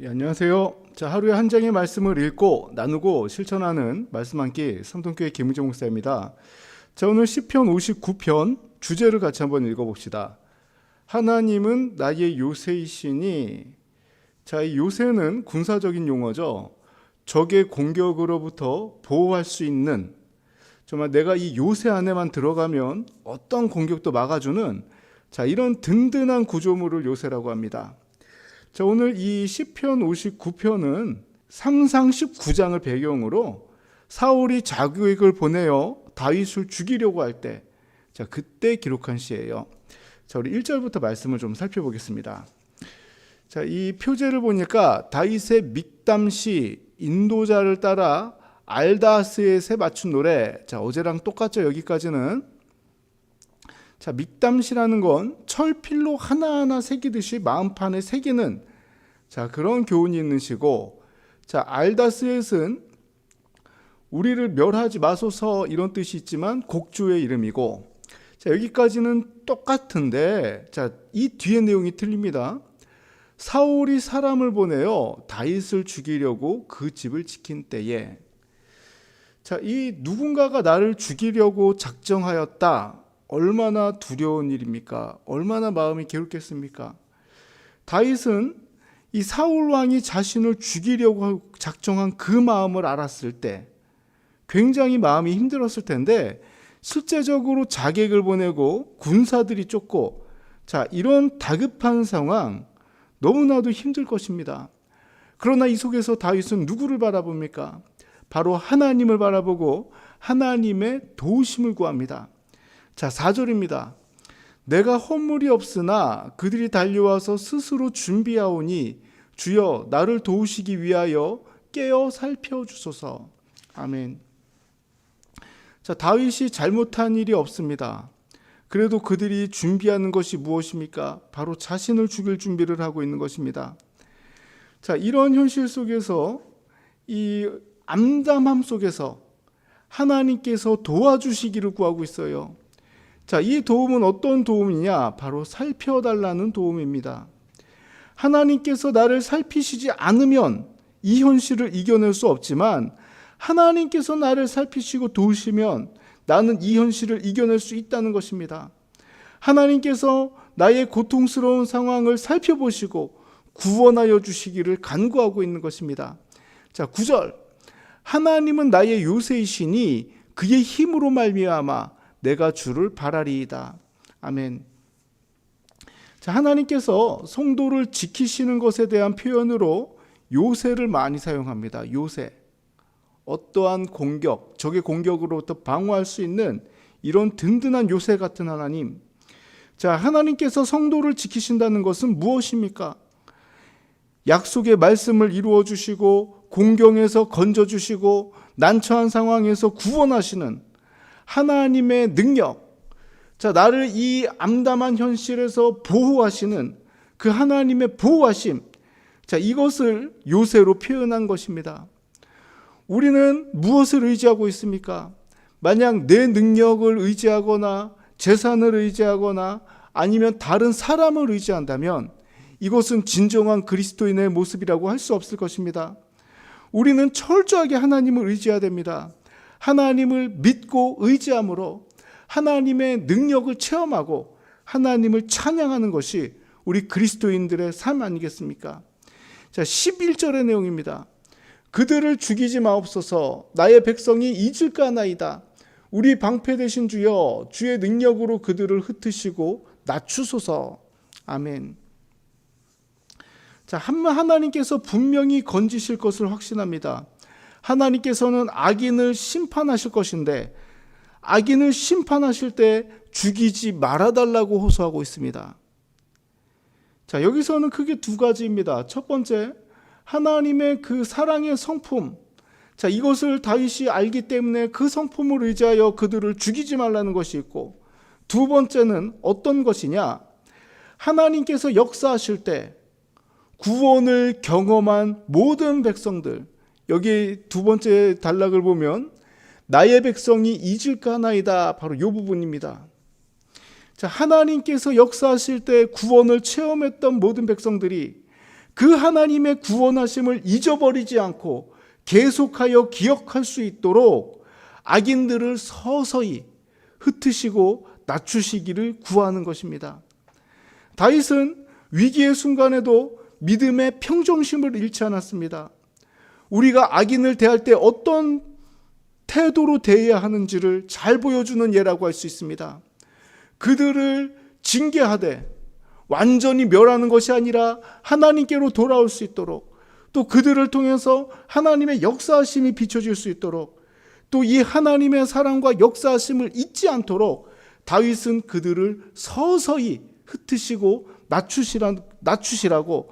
예, 안녕하세요. 자, 하루에 한 장의 말씀을 읽고 나누고 실천하는 말씀 한끼 삼동교회 김우정 목사입니다. 자, 오늘 시편 59편 주제를 같이 한번 읽어 봅시다. 하나님은 나의 요새이시니 자, 이 요새는 군사적인 용어죠. 적의 공격으로부터 보호할 수 있는 정말 내가 이 요새 안에만 들어가면 어떤 공격도 막아주는 자, 이런 든든한 구조물을 요새라고 합니다. 자, 오늘 이 시편 59편은 상상 19장을 배경으로 사울이 자기을 보내어 다윗을 죽이려고 할 때, 자, 그때 기록한 시예요. 자, 우리 1절부터 말씀을 좀 살펴보겠습니다. 자, 이 표제를 보니까 다윗의 믹담시 인도자를 따라 알다스에세 맞춘 노래. 자, 어제랑 똑같죠. 여기까지는. 자, 믹담시라는 건 철필로 하나하나 새기듯이 마음판에 새기는 자, 그런 교훈이 있는 시고 자, 알다스엣은 우리를 멸하지 마소서 이런 뜻이 있지만 곡주의 이름이고 자, 여기까지는 똑같은데 자, 이 뒤에 내용이 틀립니다. 사울이 사람을 보내어 다윗을 죽이려고 그 집을 지킨 때에 자, 이 누군가가 나를 죽이려고 작정하였다. 얼마나 두려운 일입니까? 얼마나 마음이 괴롭겠습니까? 다윗은 이 사울 왕이 자신을 죽이려고 작정한 그 마음을 알았을 때 굉장히 마음이 힘들었을 텐데 실제적으로 자객을 보내고 군사들이 쫓고 자, 이런 다급한 상황 너무나도 힘들 것입니다. 그러나 이 속에서 다윗은 누구를 바라봅니까? 바로 하나님을 바라보고 하나님의 도우심을 구합니다. 자, 4절입니다. 내가 허물이 없으나 그들이 달려와서 스스로 준비하오니 주여 나를 도우시기 위하여 깨어 살펴 주소서. 아멘. 자, 다윗이 잘못한 일이 없습니다. 그래도 그들이 준비하는 것이 무엇입니까? 바로 자신을 죽일 준비를 하고 있는 것입니다. 자, 이런 현실 속에서 이 암담함 속에서 하나님께서 도와주시기를 구하고 있어요. 자, 이 도움은 어떤 도움이냐? 바로 살펴달라는 도움입니다. 하나님께서 나를 살피시지 않으면 이 현실을 이겨낼 수 없지만 하나님께서 나를 살피시고 도우시면 나는 이 현실을 이겨낼 수 있다는 것입니다. 하나님께서 나의 고통스러운 상황을 살펴보시고 구원하여 주시기를 간구하고 있는 것입니다. 자, 9절. 하나님은 나의 요새이시니 그의 힘으로 말미암아 내가 주를 바라리이다. 아멘. 자, 하나님께서 성도를 지키시는 것에 대한 표현으로 요새를 많이 사용합니다. 요새. 어떠한 공격, 적의 공격으로부터 방어할 수 있는 이런 든든한 요새 같은 하나님. 자, 하나님께서 성도를 지키신다는 것은 무엇입니까? 약속의 말씀을 이루어 주시고 공경에서 건져 주시고 난처한 상황에서 구원하시는 하나님의 능력. 자, 나를 이 암담한 현실에서 보호하시는 그 하나님의 보호하심. 자, 이것을 요새로 표현한 것입니다. 우리는 무엇을 의지하고 있습니까? 만약 내 능력을 의지하거나 재산을 의지하거나 아니면 다른 사람을 의지한다면 이것은 진정한 그리스도인의 모습이라고 할 수 없을 것입니다. 우리는 철저하게 하나님을 의지해야 됩니다. 하나님을 믿고 의지함으로 하나님의 능력을 체험하고 하나님을 찬양하는 것이 우리 그리스도인들의 삶 아니겠습니까? 자, 11절의 내용입니다. 그들을 죽이지 마옵소서 나의 백성이 잊을까나이다. 우리 방패 되신 주여 주의 능력으로 그들을 흩으시고 낮추소서. 아멘. 자, 하나님께서 분명히 건지실 것을 확신합니다. 하나님께서는 악인을 심판하실 것인데 악인을 심판하실 때 죽이지 말아달라고 호소하고 있습니다. 자, 여기서는 크게 두 가지입니다. 첫 번째, 하나님의 그 사랑의 성품. 자, 이것을 다윗이 알기 때문에 그 성품을 의지하여 그들을 죽이지 말라는 것이 있고, 두 번째는 어떤 것이냐? 하나님께서 역사하실 때 구원을 경험한 모든 백성들, 여기 두 번째 단락을 보면 나의 백성이 잊을까나이다. 바로 이 부분입니다. 자, 하나님께서 역사하실 때 구원을 체험했던 모든 백성들이 그 하나님의 구원하심을 잊어버리지 않고 계속하여 기억할 수 있도록 악인들을 서서히 흩으시고 낮추시기를 구하는 것입니다. 다윗은 위기의 순간에도 믿음의 평정심을 잃지 않았습니다. 우리가 악인을 대할 때 어떤 태도로 대해야 하는지를 잘 보여주는 예라고 할 수 있습니다. 그들을 징계하되 완전히 멸하는 것이 아니라 하나님께로 돌아올 수 있도록 또 그들을 통해서 하나님의 역사하심이 비춰질 수 있도록 또 이 하나님의 사랑과 역사하심을 잊지 않도록 다윗은 그들을 서서히 흩으시고 낮추시라, 낮추시라고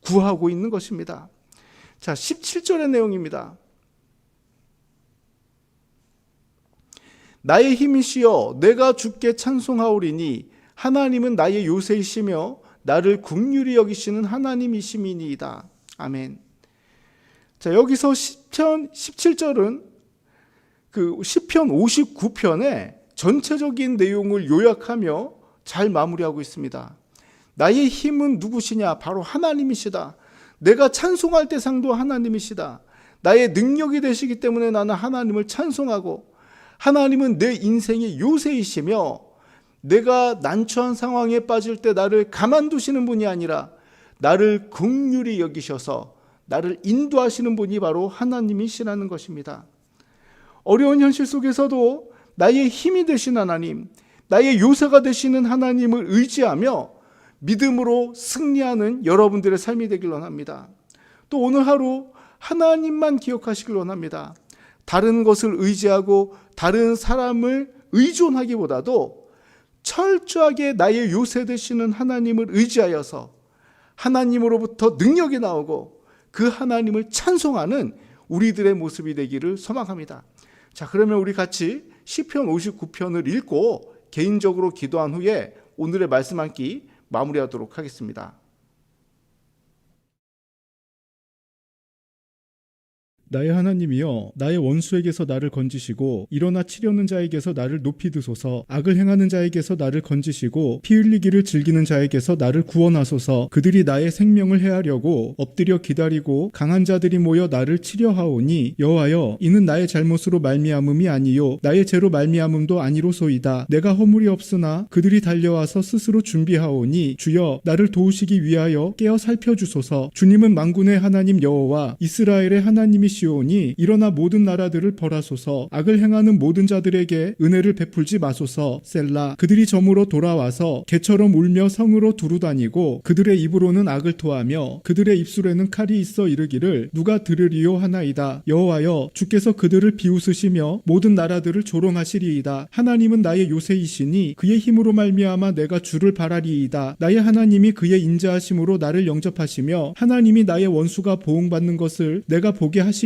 구하고 있는 것입니다. 자, 17절의 내용입니다. 나의 힘이시여 내가 주께 찬송하오리니 하나님은 나의 요새이시며 나를 국률이 여기시는 하나님이심이니이다. 아멘. 자, 여기서 10편 17절은 그 시편 59편의 전체적인 내용을 요약하며 잘 마무리하고 있습니다. 나의 힘은 누구시냐? 바로 하나님이시다. 내가 찬송할 대상도 하나님이시다. 나의 능력이 되시기 때문에 나는 하나님을 찬송하고 하나님은 내 인생의 요새이시며 내가 난처한 상황에 빠질 때 나를 가만두시는 분이 아니라 나를 긍휼히 여기셔서 나를 인도하시는 분이 바로 하나님이시라는 것입니다. 어려운 현실 속에서도 나의 힘이 되신 하나님, 나의 요새가 되시는 하나님을 의지하며 믿음으로 승리하는 여러분들의 삶이 되길 원합니다. 또 오늘 하루 하나님만 기억하시길 원합니다. 다른 것을 의지하고 다른 사람을 의존하기보다도 철저하게 나의 요새 되시는 하나님을 의지하여서 하나님으로부터 능력이 나오고 그 하나님을 찬송하는 우리들의 모습이 되기를 소망합니다. 자, 그러면 우리 같이 시편 59편을 읽고 개인적으로 기도한 후에 오늘의 말씀 한끼 마무리하도록 하겠습니다. 나의 하나님이여 나의 원수에게서 나를 건지시고 일어나 치려는 자에게서 나를 높이 드소서 악을 행하는 자에게서 나를 건지시고 피 흘리기를 즐기는 자에게서 나를 구원하소서. 그들이 나의 생명을 해하려고 엎드려 기다리고 강한 자들이 모여 나를 치려 하오니 여호와여 이는 나의 잘못으로 말미암음이 아니요 나의 죄로 말미암음도 아니로소이다. 내가 허물이 없으나 그들이 달려와서 스스로 준비하오니 주여 나를 도우시기 위하여 깨어 살펴주소서. 주님은 만군의 하나님 여호와 이스라엘의 하나님이 시오니 일어나 모든 나라들을 벌하소서. 악을 행하는 모든 자들에게 은혜를 베풀지 마소서. 셀라 그들이 점으로 돌아와서 개처럼 울며 성으로 두루다니고 그들의 입으로는 악을 토하며 그들의 입술에는 칼이 있어 이르기를 누가 들으리요 하나이다. 여호와여 주께서 그들을 비웃으시며 모든 나라들을 조롱하시리이다. 하나님은 나의 요새이시니 그의 힘으로 말미암아 내가 주를 바라리이다. 나의 하나님이 그의 인자하심으로 나를 영접하시며 하나님이 나의 원수가 보응받는 것을 내가 보게 하시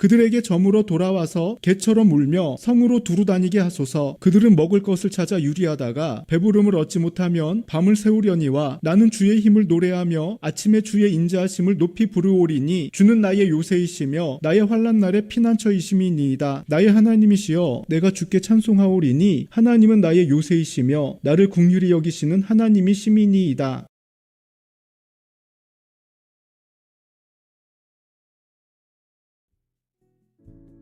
그들에게 점으로 돌아와서 개처럼 울며 성으로 두루 다니게 하소서. 그들은 먹을 것을 찾아 유리하다가 배부름을 얻지 못하면 밤을 새우려니와 나는 주의 힘을 노래하며 아침에 주의 인자하심을 높이 부르오리니 주는 나의 요새이시며 나의 환란 날의 피난처이심이니이다. 나의 하나님이시여 내가 주께 찬송하오리니 하나님은 나의 요새이시며 나를 국률이 여기시는 하나님이심이니이다